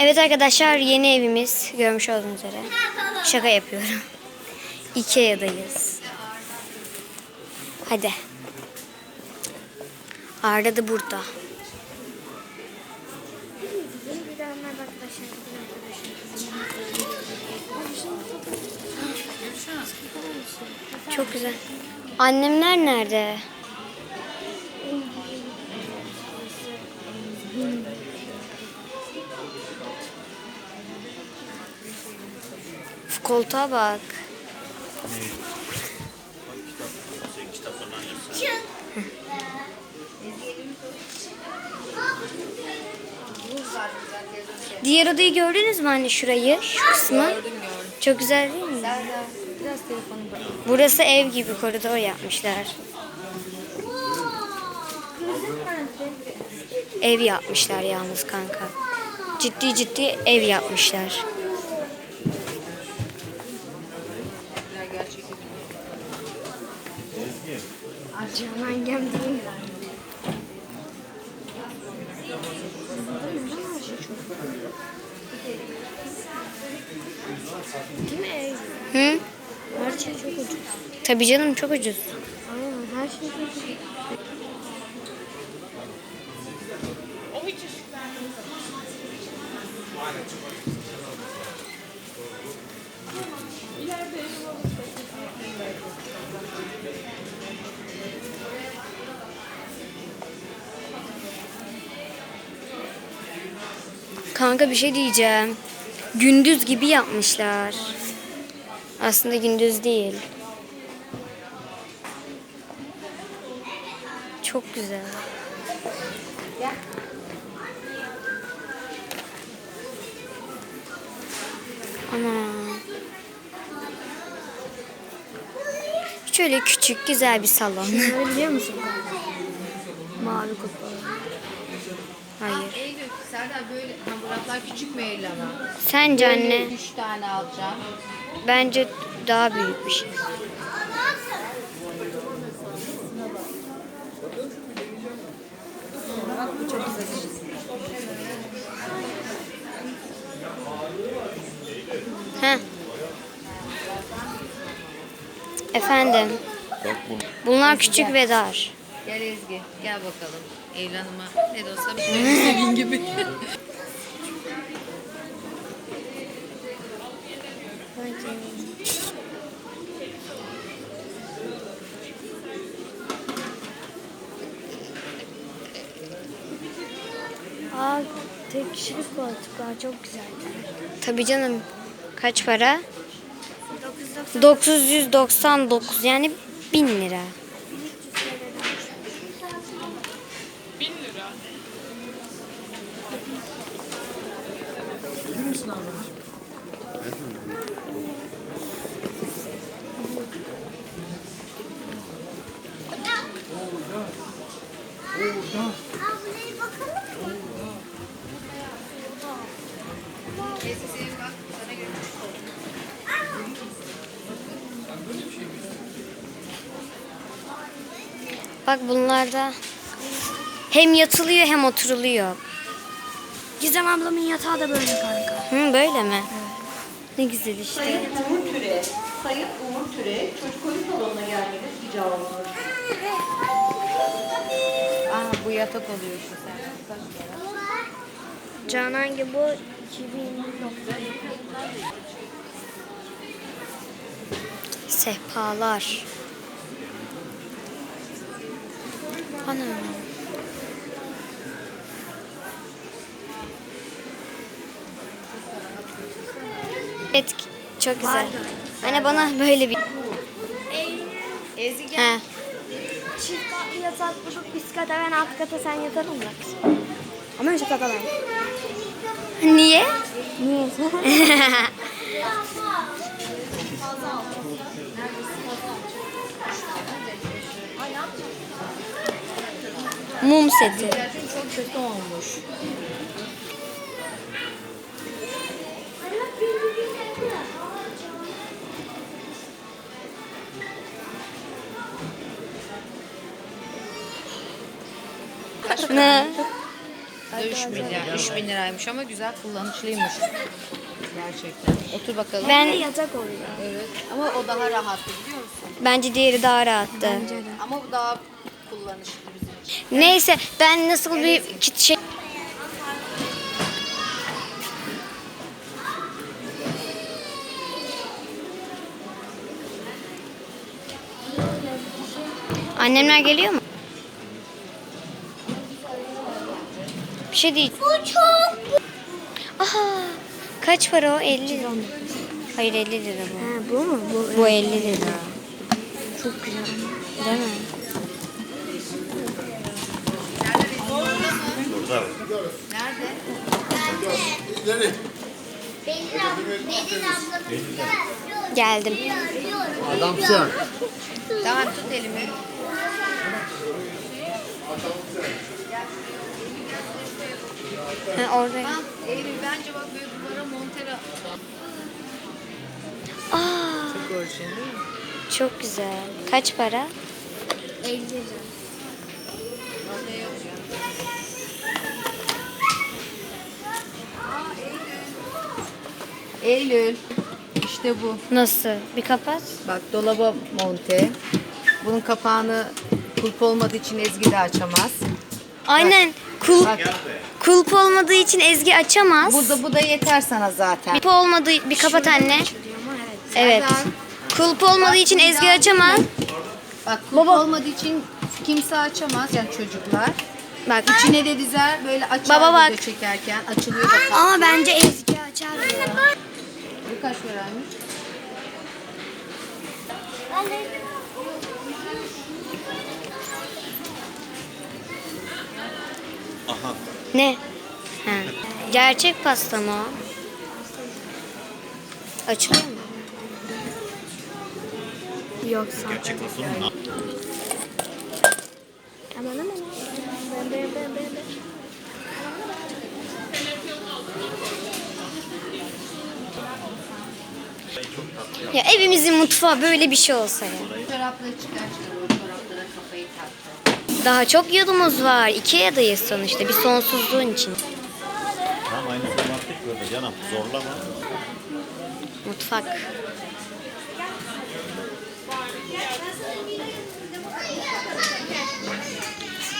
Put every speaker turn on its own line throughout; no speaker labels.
Evet arkadaşlar yeni evimiz görmüş olduğunuz üzere. Şaka yapıyorum. Ikea'dayız. Hadi. Arda da burada. Çok güzel. Annemler nerede? Koltuğa bak. Diğer odayı gördünüz mü anne şurayı? Şu kısmı. Çok güzel değil mi? Burası ev gibi koridor yapmışlar. Ev yapmışlar yalnız kanka. Ciddi ciddi ev yapmışlar.
gerçek
Can annem değil.
Değil mi ev?
Hı?
Her şey çok ucuz.
Tabii canım çok ucuz.
Aynen her şey çok ucuz.
Kanka bir şey diyeceğim. Gündüz gibi yapmışlar. Aslında gündüz değil. Çok güzel. Ana. Şöyle küçük güzel bir salon.
Bunları biliyor musun? Mavi kutu.
Hayır.
Eylül, Serdar böyle hamburgerler küçük mü Eylül ama?
Sence anne?
Üç tane alacağım.
Bence daha büyük bir şey.
Bak bu çok güzel.
Heh. Efendim. Bunlar küçük ve dar.
Gel Ezgi, gel bakalım. Eylül Hanım'a ne de olsa bir şey gibi.
Tek kişilik koltuklar çok güzeldi.
Tabii canım. Kaç para?
990
999 yani 1000 lira.
Ezgi Bak
bunlarda hem yatılıyor hem oturuluyor.
Gizem ablamın yatağı da böyle kanka.
Hı, böyle mi? Ne güzel işte.
Sayın Umur Türe, Sayın Umur Türe, çocuk oyun salonuna gelmeniz rica olunur.
Aa bu yatak oluyor işte sen.
Canan gibi bu 2000
Sehpalar. Ana. Evet çok güzel. Anne bana böyle bir...
Ezgi gel.
He.
Çift katlı yatak bulduk. Üst kata ben alt kata sen yatalım mı? Ama önce kata ben.
Niye?
Niye?
Mum seti.
Çok kötü olmuş.
Ne?
da 3 milyar, 3 bin liraymış ama güzel kullanışlıymış. Gerçekten. Otur bakalım.
Ben yatak oluyor.
Evet. Ama o daha rahattı biliyor musun?
bence diğeri daha rahattı.
Ama bu daha kullanışlı.
Neyse ben nasıl bir şey Annemler geliyor mu? Bir şey değil. Bu çok. Aha. Kaç para o? 50 lira. Hayır 50 lira bu.
Ha, bu mu? Bu.
Bu 50 lira.
Çok güzel.
Değil mi?
Nerede?
Geldim.
Tamam tut elimi.
Ha, orada.
Tamam. Eylül bence bak böyle duvara montera.
Aa,
Çok orijinal değil mi?
çok güzel. Kaç para?
50 lira.
Eylül. İşte bu.
Nasıl? Bir kapat.
Bak dolaba monte. Bunun kapağını kulp olmadığı için Ezgi de açamaz.
Aynen. Kulp,
Bak
kulp olmadığı için Ezgi açamaz.
burada bu da yeter sana zaten.
Kulp olmadığı bir kapat anne. Evet. Kulp olmadığı için Ezgi açamaz.
Bak kulp olmadığı için kimse açamaz yani çocuklar.
Bak.
İçine de dizer böyle açar
Baba bak.
çekerken açılıyor da.
Ama bence Ezgi açar ya.
Kaç liraymış?
Ne? Ha. Gerçek pasta mı o? Açılıyor mu?
Yoksa. Gerçek nasıl mı? Aman aman. Ben, ben, ben, ben, ben.
Ya evimizin mutfağı böyle bir şey olsa ya.
Çorapları çıkar çıkar o çoraplara kafayı taktı.
Daha çok yolumuz var. Ikea'dayız sonuçta. Bir sonsuzluğun için.
Tamam aynı romantik böyle canım. Zorlama.
Mutfak.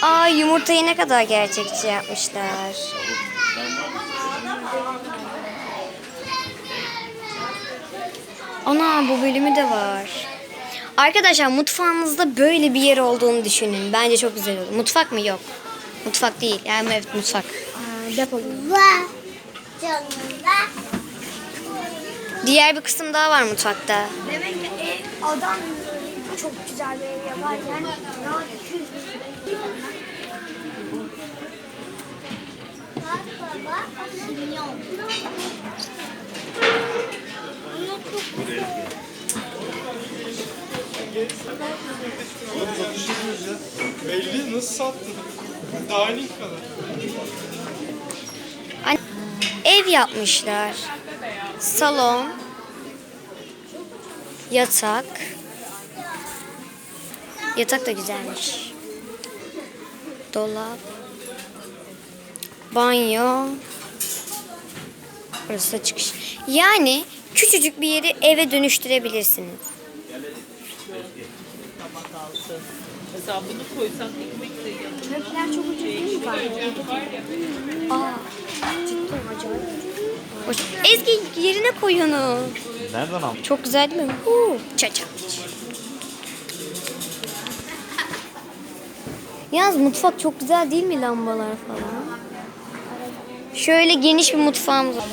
Aa yumurtayı ne kadar gerçekçi yapmışlar. Ana bu bölümü de var. Arkadaşlar mutfağınızda böyle bir yer olduğunu düşünün. Bence çok güzel olur. Mutfak mı? Yok. Mutfak değil. Yani evet mutfak.
Aa, depo.
Diğer bir kısım daha var mutfakta.
Demek ki ev, adam çok güzel bir ev yaparken daha küçük.
Belli nasıl sattın? Dining kadar.
Ev yapmışlar. Salon. Yatak. Yatak da güzelmiş. Dolap. Banyo. Burası da çıkış. Yani küçücük bir yeri eve dönüştürebilirsiniz.
Hesabını koysan ekmek de yanına.
Çok ucuz değil mi kanka? Aa, cidden acayip.
Hoş. Ezgi yerine koy onu.
Nereden aldın?
Çok güzel değil mi? Huu, çaça. Yalnız mutfak çok güzel değil mi lambalar falan? Şöyle geniş bir mutfağımız var.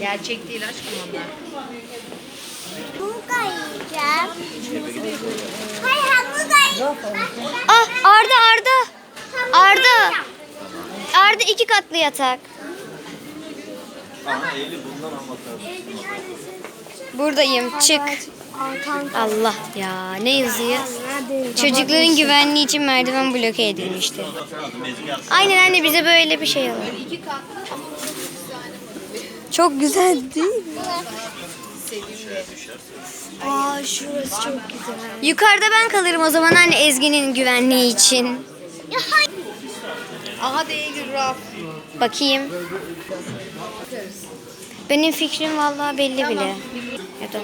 Gerçek değil aşkım onlar.
Ah Arda Arda. Arda. Arda iki katlı yatak. Buradayım çık. Allah ya ne yazıyor? Çocukların güvenliği için merdiven bloke edilmişti. Aynen anne bize böyle bir şey alın. Çok güzel değil mi?
Aa şurası çok güzel.
Yukarıda ben kalırım o zaman anne Ezgi'nin güvenliği için.
Aha değil raf.
Bakayım. Benim fikrim vallahi belli bile. Ya da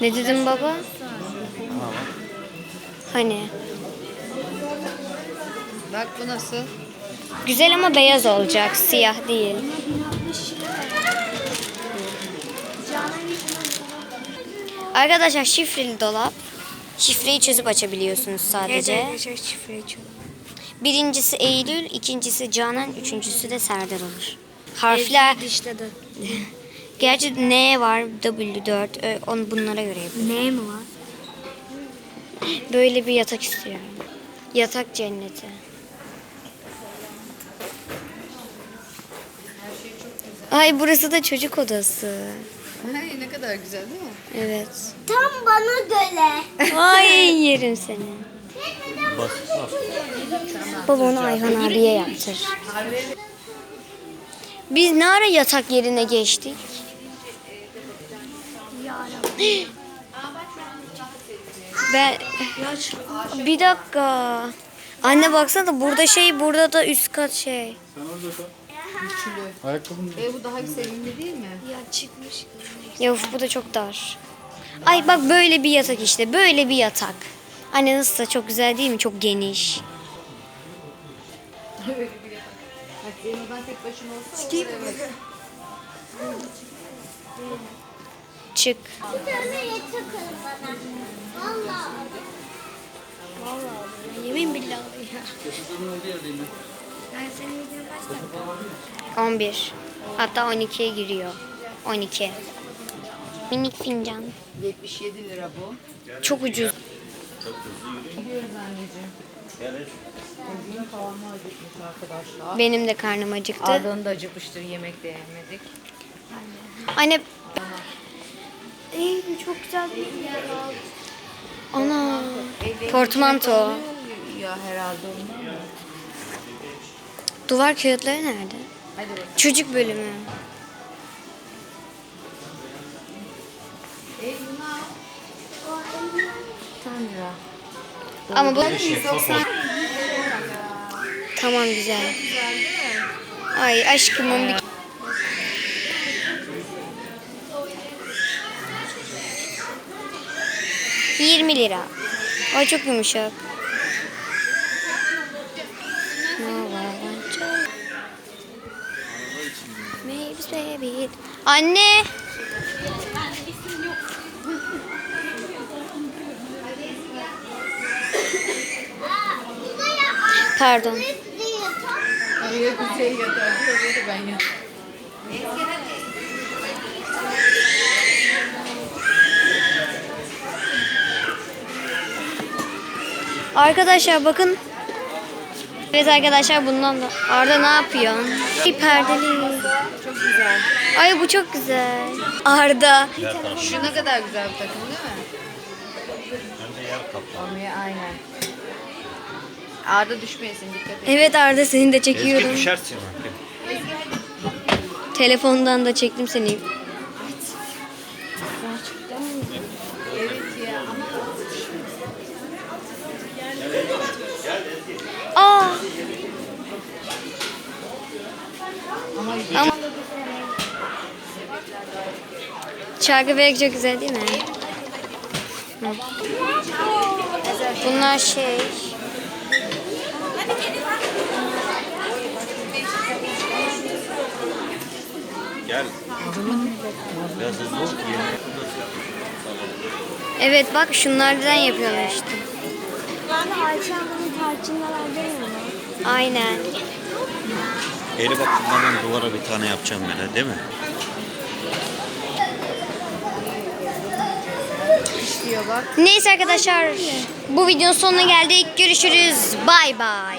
Ne dedim baba? Hani
Bak bu nasıl?
güzel ama beyaz olacak, siyah değil. Arkadaşlar şifreli dolap. Şifreyi çözüp açabiliyorsunuz sadece.
şifreyi.
Birincisi Eylül, ikincisi Canan, üçüncüsü de Serdar olur. Harfler,
dişledi.
gerçi N var, W4, ö- on bunlara göre yapıyor.
Ne mi var?
Böyle bir yatak istiyorum. Yatak cenneti. Ay burası da çocuk odası.
Ay, ne kadar güzel değil mi?
Evet.
Tam bana göre.
Ay yerim seni.
Bas, bas.
Baba onu Ayhan abiye yaptır. Biz ne ara yatak yerine geçtik? Ben bir dakika. Anne baksana burada şey burada da üst kat şey.
E bu daha sevimli değil mi?
Ya çıkmış.
Ya uf, bu da çok dar. Ay bak böyle bir yatak işte. Böyle bir yatak. Anne nasıl da çok güzel değil mi? Çok geniş.
Bak Zeyno'dan tek başına olsa olur evet.
Çık.
Bir tane yatak alın bana. Vallahi. Vallahi. Yemin billahi ya. Ben senin videonu kaç dakika?
11. Hatta 12'ye giriyor. 12. Minik fincan.
77 lira bu.
Çok ucuz.
Gidiyoruz anneciğim.
Benim de karnım acıktı.
Arda'nın da acıkmıştır yemek de yemedik.
Anne
Ey çok güzel değil mi?
ana portmanto.
Ya herhalde ondan mı?
Duvar kağıtları nerede? Çocuk bölümü.
Bunu al. 10 lira.
Ama bu tamam güzel. Ay aşkımın bir 20 lira. Ay çok yumuşak. Anne. Pardon. Arkadaşlar bakın. Evet arkadaşlar bundan da. Arda ne yapıyor? Bir perdeli.
Çok güzel.
Ay bu çok güzel. Arda.
Şu ne kadar güzel bir takım değil mi? Olmaya aynen. Arda düşmeyesin dikkat et.
Evet Arda seni de
Ezgi
çekiyorum.
düşersin bak.
Telefondan da çektim seni.
Evet ya ama
Aa.
Ama
Şarkı belki çok güzel değil mi? Bunlar şey
Gel. Biraz hızlı ol.
Evet bak şunlardan yapıyorlar işte.
Yani Ayşe ablanın tarçınlar değil mi?
Aynen.
Eli bak bunlardan duvara bir tane yapacağım böyle değil mi?
işliyor bak.
Neyse arkadaşlar bu videonun sonuna geldik. Görüşürüz. Bay bay.